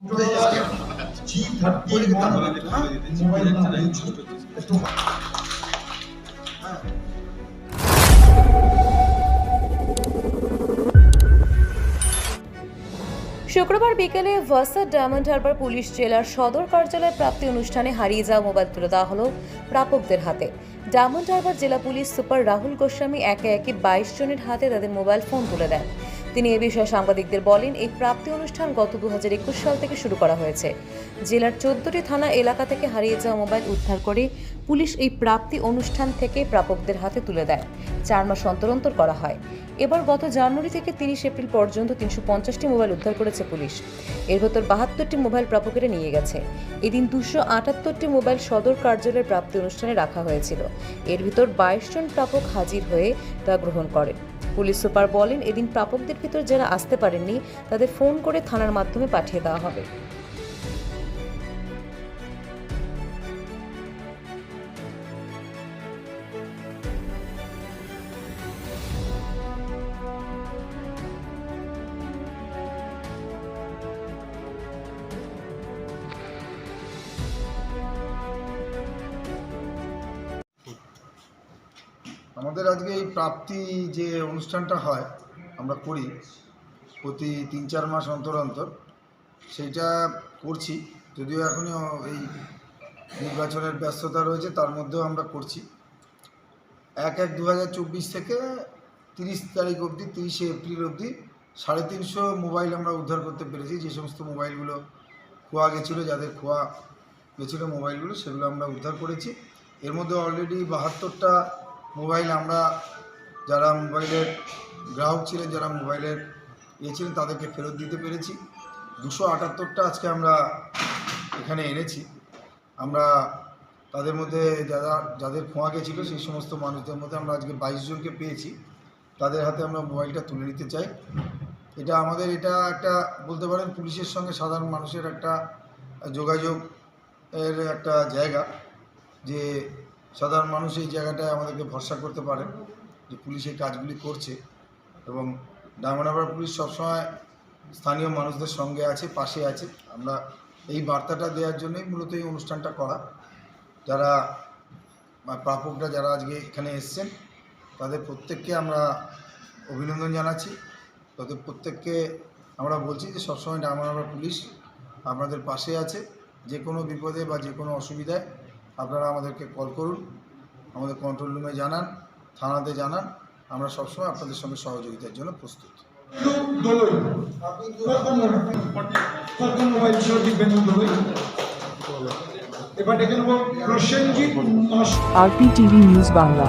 শুক্রবার বিকেলে versa diamond Harbour police জেলার সদর কার্যালয় প্রাপ্তি অনুষ্ঠানে হারিয়ে যাওয়া মোবাইল তুলে দেওয়া হলো প্রাপকদের হাতে। ডায়মন্ড হারবার জেলা পুলিশ সুপার রাহুল গোস্বামী একে একে বাইশ জনের হাতে তাদের মোবাইল ফোন তুলে দেন। তিনি এ বিষয়ে সাংবাদিকদের বলেন, এই প্রাপ্তি অনুষ্ঠান গত দুহাজার একুশ সাল থেকে শুরু করা হয়েছে। জেলার চোদ্দটি থানা এলাকা থেকে হারিয়ে যাওয়া মোবাইল উদ্ধার করে পুলিশ এই প্রাপ্তি অনুষ্ঠান থেকে প্রাপকদের হাতে তুলে দেয়। চার মাস অন্তর অন্তর করা হয়। এবার গত জানুয়ারি থেকে তিরিশ এপ্রিল পর্যন্ত তিনশো পঞ্চাশটি মোবাইল উদ্ধার করেছে পুলিশ। এর ভেতর বাহাত্তরটি মোবাইল প্রাপকেরা নিয়ে গেছে। এদিন দুশো আটাত্তরটি মোবাইল সদর কার্যালয়ের প্রাপ্তি অনুষ্ঠানে রাখা হয়েছিল। এর ভিতর বাইশ জন প্রাপক হাজির হয়ে তা গ্রহণ করে পুলিশ সুপার বলেন, এদিন প্রাপকদের ভিতর যারা আসতে পারেননি, তাদের ফোন করে থানার মাধ্যমে পাঠিয়ে দেওয়া হবে। আমাদের আজকে এই প্রাপ্তি যে অনুষ্ঠানটা হয়, আমরা করি প্রতি তিন চার মাস অন্তর অন্তর, সেইটা করছি। যদিও এখনই এই নির্বাচনের ব্যস্ততা রয়েছে, তার মধ্যেও আমরা করছি। এক এক দু থেকে তিরিশ তারিখ অবধি, তিরিশে এপ্রিল অবধি সাড়ে তিনশো মোবাইল আমরা উদ্ধার করতে পেরেছি। যে সমস্ত মোবাইলগুলো খোয়া গেছিল, যাদের খোয়া গেছিল মোবাইলগুলো, সেগুলো আমরা উদ্ধার করেছি। এর মধ্যে অলরেডি বাহাত্তরটা মোবাইল আমরা যারা মোবাইলের গ্রাহক ছিলেন, যারা মোবাইলের ইয়ে ছিলেন, তাদেরকে ফেরত দিতে পেরেছি। দুশো আটাত্তরটা আজকে আমরা এখানে এনেছি। আমরা তাদের মধ্যে যারা, যাদের খোঁয়া গেছিল, সেই সমস্ত মানুষদের মধ্যে আমরা আজকে বাইশ জনকে পেয়েছি। তাদের হাতে আমরা মোবাইলটা তুলে নিতে চাই। এটা আমাদের, এটা একটা বলতে পারেন পুলিশের সঙ্গে সাধারণ মানুষের একটা যোগাযোগ এর একটা জায়গা যে সাধারণ মানুষ এই জায়গাটায় আমাদেরকে ভরসা করতে পারে যে পুলিশ এই কাজগুলি করছে এবং ডায়মন্ডাবার পুলিশ সবসময় স্থানীয় মানুষদের সঙ্গে আছে, পাশে আছে। আমরা এই বার্তাটা দেওয়ার জন্যই মূলত এই অনুষ্ঠানটা করা। যারা প্রাপকরা যারা আজকে এখানে এসছেন, তাদের প্রত্যেককে আমরা অভিনন্দন জানাচ্ছি। তাদের প্রত্যেককে আমরা বলছি যে সবসময় ডায়মন্ডাবার পুলিশ আপনাদের পাশে আছে। যে কোনো বিপদে বা যে কোনো অসুবিধায় আপনারা আমাদেরকে কল করুন, আমাদের কন্ট্রোল রুমে জানান, থানাতে জানান, আমরা সবসময় আপনাদের সঙ্গে সহযোগিতার জন্য প্রস্তুত। RP TV news Bangla.